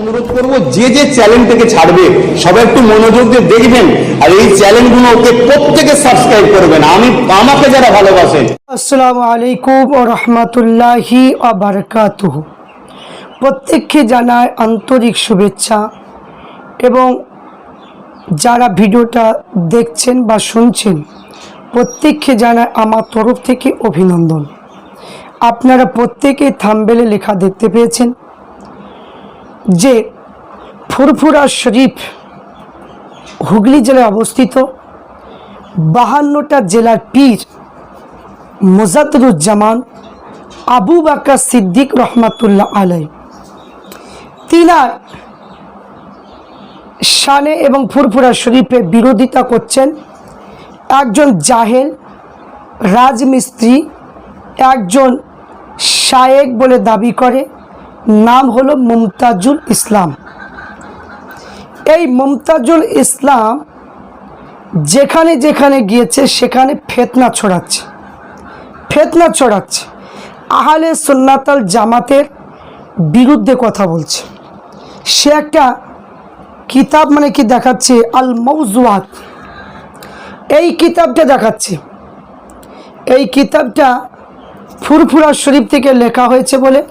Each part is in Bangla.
অনুরোধ করব, যে যে চ্যানেলটাকে ছাড়বে, সবাই একটু মনোযোগ দিয়ে দেখবেন, আর এই চ্যানেলগুলোকে প্রত্যেকে সাবস্ক্রাইব করবেন। আমি, আমাকে যারা ভালোবাসেন আসসালামু আলাইকুম ও রহমতুল্লাহি বারকাতুহ। প্রত্যেককে জানায় আন্তরিক শুভেচ্ছা এবং যারা ভিডিওটা দেখছেন বা শুনছেন, প্রত্যেককে জানায় আমার তরফ থেকে অভিনন্দন। আপনারা প্রত্যেকে থাম্বেলে লেখা দেখতে পেয়েছেন। যে ফুরফুরা শরীফ হুগলি জেলায় অবস্থিত, বাহান্নটা জেলার পীর মোজাদুজ্জামান আবু বাক্কা সিদ্দিক রহমাতুল্লাহ আলাই তিনার শানে এবং ফুরফুরা শরীফে বিরোধিতা করছেন একজন জাহেল, রাজমিস্ত্রি, একজন শায়েক বলে দাবি করে নাম হলো মুমতাজুল ইসলাম। এই মুমতাজুল ইসলাম যেখানে যেখানে গিয়েছে, সেখানে ফেতনা ছড়াচ্ছে। ফেতনা ছড়াচ্ছে। আহলে সুন্নাতাল জামাতের বিরুদ্ধে কথা বলছে। সে একটা কিতাব মানে কি দেখাচ্ছে? আল মৌজুয়াত। এই কিতাবটা দেখাচ্ছে। এই কিতাবটা ফুরফুরা শরীফ থেকে লেখা হয়েছে বলে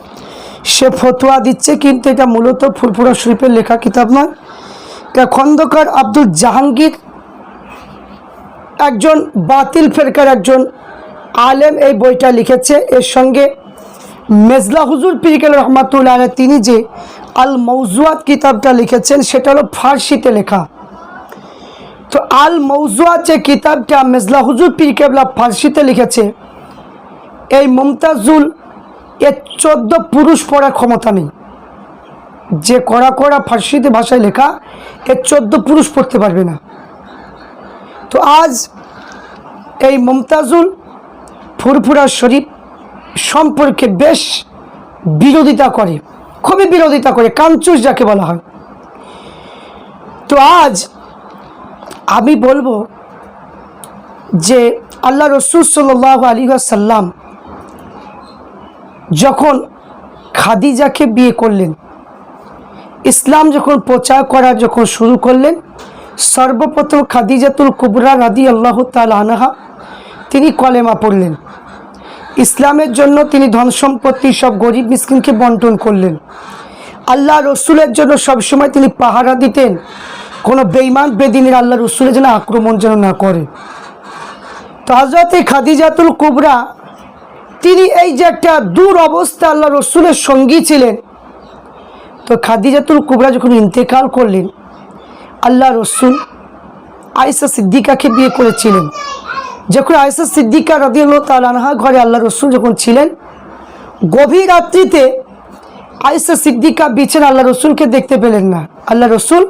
সে ফতোয়া দিচ্ছে কিন্তু এটা মূলত ফুরফুরা শরীফের লেখা কিতাব নয়। খন্দকার আব্দুল জাহাঙ্গীর, একজন বাতিল ফেরকার একজন আলেম এই বইটা লিখেছে। এর সঙ্গে মেজলা হুজুর পিরিকেল রহমাতুল্লাহ তিনি যে আল মৌজুয়াত কিতাবটা লিখেছেন, সেটা হলো ফার্সিতে লেখা। তো আল মৌজুয়াত যে কিতাবটা মেজলা হুজুর পিরিকেবলা ফার্সিতে লিখেছে, এই মুমতাজুল এর চোদ্দ পুরুষ পড়ার ক্ষমতা নেই। যে কড়া কড়া ফার্সিতে ভাষায় লেখা এর চোদ্দ পুরুষ পড়তে পারবে না। তো আজ এই মুমতাজুল ফুরফুরা শরীফ সম্পর্কে বেশ বিরোধিতা করে, খুবই বিরোধিতা করে, কাঞ্চুস যাকে বলা হয়। তো আজ আমি বলব যে আল্লাহ রসুল সাল্লাহ আলী সাল্লাম যখন খাদিজাকে বিয়ে করলেন, ইসলাম যখন প্রচার করা যখন শুরু করলেন, সর্বপ্রথম খাদিজাতুল কুবরা রাদি আল্লাহ তাল আনহা তিনি কলেমা পড়লেন। ইসলামের জন্য তিনি ধন সম্পত্তি সব গরিব মিসকিনকে বন্টন করলেন। আল্লাহ রসুলের জন্য সবসময় তিনি পাহারা দিতেন। কোনো বেইমান বেদিনের আল্লাহ রসুলের যেন আক্রমণ যেন না করে। তো খাদিজাতুল কুবরা তিনি এই যে একটা দূর অবস্থা আল্লাহ রসুলের সঙ্গী ছিলেন। তো খাদিজাতুল কুবরা যখন ইন্তেকাল করলেন, আল্লাহ রসুল আয়েশা সিদ্দিকাকে বিয়ে করেছিলেন। যখন আয়েশা সিদ্দিকা রদিয়াল্লাহ তালানহা ঘরে আল্লাহ রসুল যখন ছিলেন, গভীর রাত্রিতে আয়েশা সিদ্দিকা বিছেন আল্লাহ রসুলকে দেখতে পেলেন না। আল্লাহ রসুল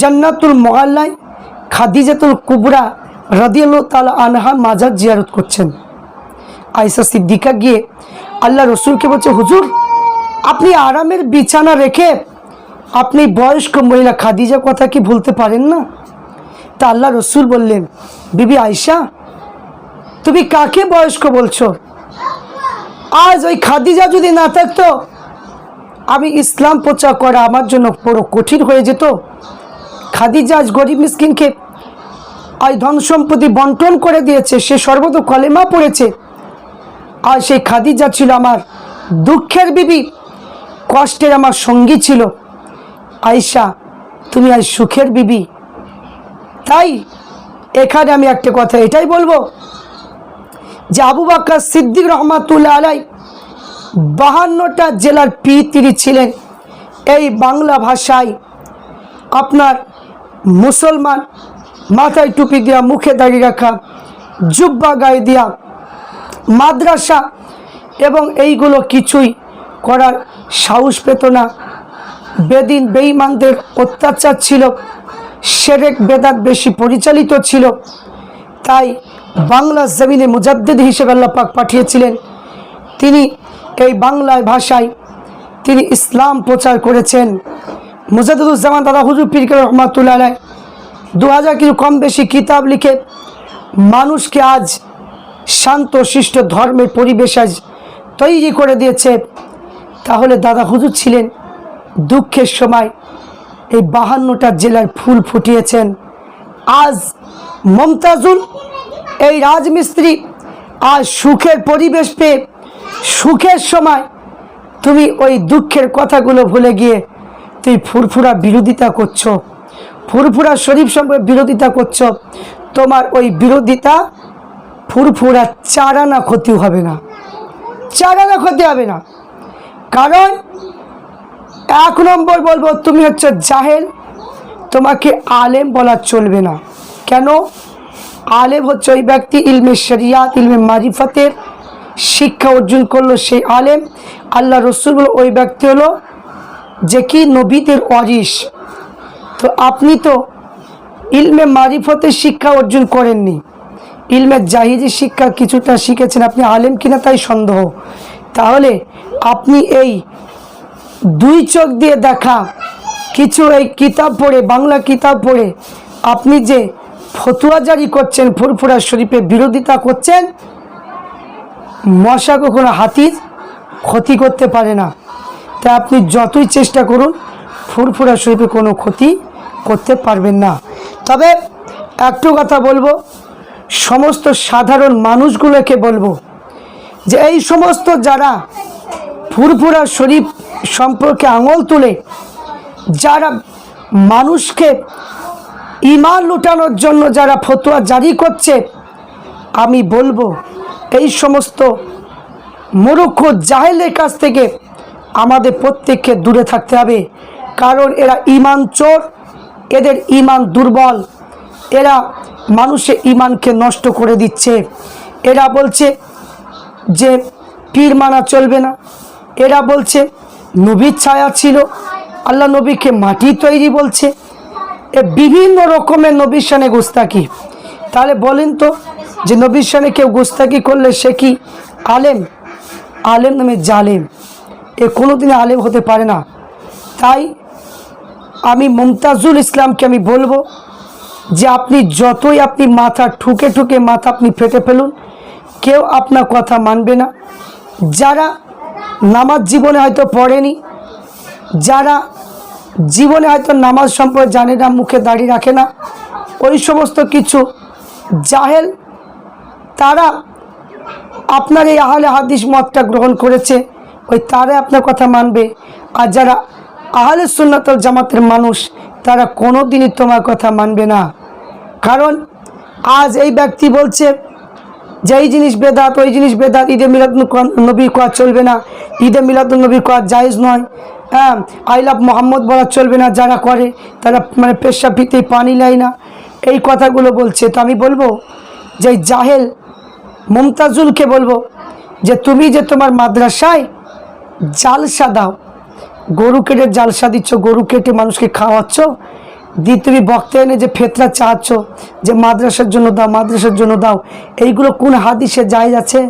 জান্নাতুল মোহাল্লায় খাদিজাতুল কুবরা রদিয়াল্লাহ তালা আনহা মাজার জিয়ারত করছেন। আয়েশা সিদ্দিকা গিয়ে আল্লাহ রসুলকে বলছে, হুজুর, আপনি আরামের বিছানা রেখে আপনি বয়স্ক মহিলা খাদিজা কথা কি ভুলতে পারেন না? তা আল্লাহ রসুল বললেন, বিবি আয়সা তুমি কাকে বয়স্ক বলছো? আজ ওই খাদিজা যদি না থাকতো, আমি ইসলাম প্রচার করা আমার জন্য বড় কঠিন হয়ে যেত। খাদিজা আজ গরিব মিসকিনকে আজ ধন সম্পত্তি বন্টন করে দিয়েছে, সে সর্বত কলেমা পড়েছে। আর সেই খাদিজা ছিল আমার দুঃখের বিবি। কষ্টের আমার সঙ্গী ছিল। আয়সা তুমি আজ সুখের বিবি। তাই এখানে আমি একটা কথা এটাই বলব যে আবু বাক্কা সিদ্দিক রহমাতুল্লাহ আলাই বাহান্নটা জেলার পি তিনি ছিলেন। এই বাংলা ভাষায় আপনার মুসলমান মাথায় টুপি দেওয়া মুখে দাঁড়িয়ে রাখা, জুব্বা গায়ে দেওয়া মাদ্রাসা এবং এইগুলো কিছুই করার সাহস পেত না। বেদিন বেঈমানদের অত্যাচার ছিল সেরেক বেদাত বেশি পরিচালিত ছিল। তাই বাংলা জমিনে মুজাদ্দিদ হিসেবে আল্লাহ পাক পাঠিয়েছিলেন। তিনি এই বাংলায় ভাষায় তিনি ইসলাম প্রচার করেছেন। মুজাদ্দুজ্জামান দাদা হুজুর পীর রহমাতুল্লাহ দু হাজার কিছু কম বেশি কিতাব লিখে মানুষকে আজ শান্ত, শিষ্ট ধর্মের পরিবেশ আজ তৈরি করে দিয়েছে। তাহলে দাদা হুজুর ছিলেন। দুঃখের সময় এই বাহান্নটা জেলার ফুল ফুটিয়েছেন। আজ মমতাজুল, এই রাজমিস্ত্রি আজ সুখের পরিবেশ পেয়ে সুখের সময় তুমি ওই দুঃখের কথাগুলো ভুলে গিয়ে তুই ফুরফুরা বিরোধিতা করছ। ফুরফুরা শরীফ সম্পর্কে বিরোধিতা করছ। তোমার ওই বিরোধিতা ফুরফুরা চারা না ক্ষতি হবে না। চারানা ক্ষতি হবে না। কারণ এক নম্বর বলব, তুমি হচ্ছে জাহেল, তোমাকে আলেম বলা চলবে না। কেন? আলেম হচ্ছে ওই ব্যক্তি, ইলমে শরিয়াত, ইলমে মারিফতের শিক্ষা অর্জন করল সেই আলেম। আল্লাহ রসুল ওই ব্যক্তি হলো যে কি? নবীদের অরিস তো আপনি তো ইলমে মারিফতের শিক্ষা অর্জন করেননি। ইলমে জাহিরি শিক্ষা কিছুটা শিখেছেন, আপনি আলেম কিনা তাই সন্দেহ। তাহলে আপনি এই দুই চোখ দিয়ে দেখা, কিছু এই কিতাব পড়ে, বাংলা কিতাব পড়ে, আপনি যে ফতুয়া জারি করছেন, ফুরফুরা শরীফে বিরোধিতা করছেন, মশা কখনো হাতির ক্ষতি করতে পারে না। তাই আপনি যতই চেষ্টা করুন, ফুরফুরা শরীফে কোনো ক্ষতি করতে পারবেন না। তবে একটু কথা বলব সমস্ত সাধারণ মানুষগুলোকে বলব যে এই সমস্ত যারা ফুরফুরা শরীফ সম্পর্কে আঙুল তুলে, যারা মানুষকে ইমান লুটানোর জন্য যারা ফতোয়া জারি করছে, আমি বলব এই সমস্ত মূর্খ জাহেলের কাছ থেকে আমাদের প্রত্যেককে দূরে থাকতে হবে। কারণ এরা ইমান চোর, এদের ইমান দুর্বল। এরা মানুষের ইমানকে নষ্ট করে দিচ্ছে। এরা বলছে যে পীর মানা চলবে না। এরা বলছে নবীর ছায়া ছিল। আল্লাহ নবীকে মাটি তৈরি বলছে। এ বিভিন্ন রকমের নবীর সানে গুস্তাকি তাহলে বলেন তো যে নবীর সানে কেউ গুস্তাকি করলে সে কি আলেম? আলেম নামে জালেম। এ কোনোদিনই আলেম হতে পারে না। তাই আমি মমতাজুল ইসলামকে আমি বলব যে আপনি যতই আপনি মাথা ঠুকে ঠুকে মাথা আপনি ফেটে ফেলুন, কেউ আপনার কথা মানবে না। যারা নামাজ জীবনে হয়তো পড়েনি, যারা জীবনে হয়তো নামাজ সম্পর্কে জানে না, মুখে দাড়ি রাখে না, ওই সমস্ত কিছু জাহেল, তারা আপনার এই আহলে হাদিস মতটা গ্রহণ করেছে, ওই তারা আপনার কথা মানবে। আর যারা আহলে সুন্নাতল জামাতের মানুষ তারা কোনো দিনই তোমার কথা মানবে না। কারণ আজ এই ব্যক্তি বলছে যে এই জিনিস বেদাত, ওই জিনিস বেদাত, ঈদে মিলাদ নবী কোয়া চলবে না। ঈদে মিলাদ নবী কোয়া জায়েজ নয়। হ্যাঁ আই লাভ মোহাম্মদ বলা চলবে না যারা করে, তারা মানে পেশা পিতেই পানি নেয় না। এই কথাগুলো বলছে। তো আমি বলব যে জাহেল মমতাজুলকে বলব যে তুমি যে তোমার মাদ্রাসায় জালসা দাও গরু কেটে জালসা দিচ্ছ, গরু কেটে মানুষকে খাওয়াচ্ছ। দিয়ে তুমি বক্তা এনে যে ফেতরা চাচ্ছ, যে মাদ্রাসার জন্য দাও, মাদ্রাসার জন্য দাও, এইগুলো কোন হাদিসে যায় যাচ্ছে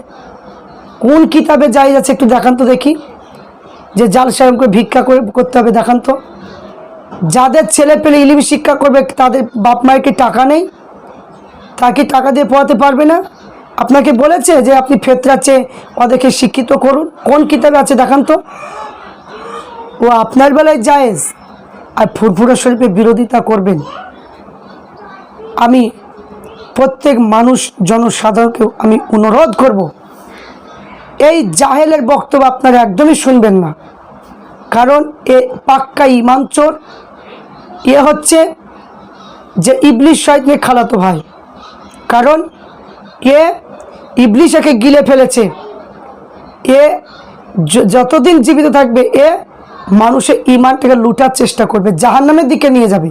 কোন কিতাবে যায় যাচ্ছে একটু দেখান তো দেখি। যে জালসা করে ভিক্ষা করে করতে হবে, দেখান তো। যাদের ছেলে পেলে ইলিম শিক্ষা করবে, তাদের বাপ মায়ের কি টাকা নেই? তাকে টাকা দিয়ে পড়াতে পারবে না? আপনাকে বলেছে যে আপনি ফেতরা চেয়ে ওদেরকে শিক্ষিত করুন। কোন কিতাবে আছে দেখান তো? ও আপনার বেলায় জায়েজ আর ফুরফুরা শরীফের বিরোধিতা করবেন। আমি প্রত্যেক মানুষ জনসাধারণকেও আমি অনুরোধ করব, এই জাহেলের বক্তব্য আপনারা একদমই শুনবেন না। কারণ এ পাক্কা ইমান চোর, এ হচ্ছে যে ইবলিশ শয়তনে খালাতো ভাই। কারণ এ ইবলিশ একে গিলে ফেলেছে। এ যতদিন জীবিত থাকবে, এ মানুষের ইমানটাকে লুটার চেষ্টা করবে, জাহান্নামের দিকে নিয়ে যাবে।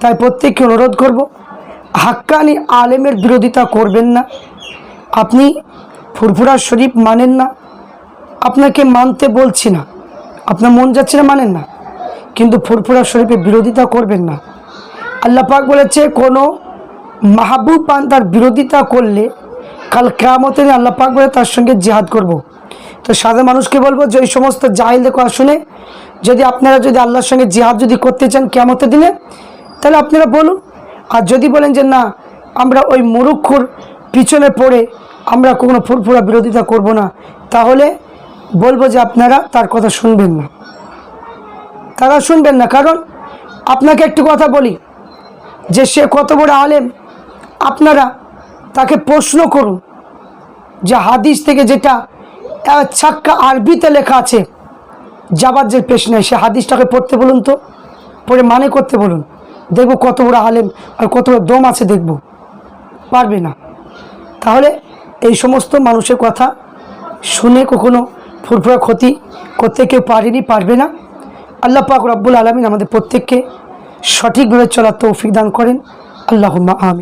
তাই প্রত্যেককে অনুরোধ করব, হাক্কানি আলেমের বিরোধিতা করবেন না। আপনি ফুরফুরা শরীফ মানেন না। আপনাকে মানতে বলছি না। আপনার মন যাচ্ছে না মানেন না। কিন্তু ফুরফুরা শরীফের বিরোধিতা করবেন না। আল্লাহ পাক বলেছে, কোনো মাহবুব পান তার বিরোধিতা করলে কাল কেরামতে আল্লাহ পাক বলে তার সঙ্গে জিহাদ করব। তো সাধারণ মানুষকে বলব যে ওই সমস্ত জাহিলদের কথা শুনে, যদি আপনারা যদি আল্লাহর সঙ্গে জিহাদ যদি করতে চান কেমতের দিনে, তাহলে আপনারা বলুন। আর যদি বলেন যে না, আমরা ওই মুরুক্ষুর পিছনে পড়ে আমরা কোনো ফুরফুরা বিরোধিতা করব না, তাহলে বলব যে আপনারা তার কথা শুনবেন না। তারা শুনবেন না, কারণ আপনাকে একটি কথা বলি, যে সে কত বড় আলেম, আপনারা তাকে প্রশ্ন করুন, যে হাদিস থেকে যেটা ছাক্কা আরবিতে লেখা আছে যাবার যে পেশ সে হাদিসটাকে পড়তে বলুন তো, পড়ে মানে করতে বলুন। দেখব কত বড় আলেম আর কত বড় দম আছে দেখব। পারবে না। তাহলে এই সমস্ত মানুষের কথা শুনে কখনো ফুরফুরা ক্ষতি করতে কেউ পারেনি, পারবে না। আল্লাহ পাক রব্বুল আলমিন আমাদের প্রত্যেককে সঠিকভাবে চলার তৌফিক দান করেন। আল্লাহ আমি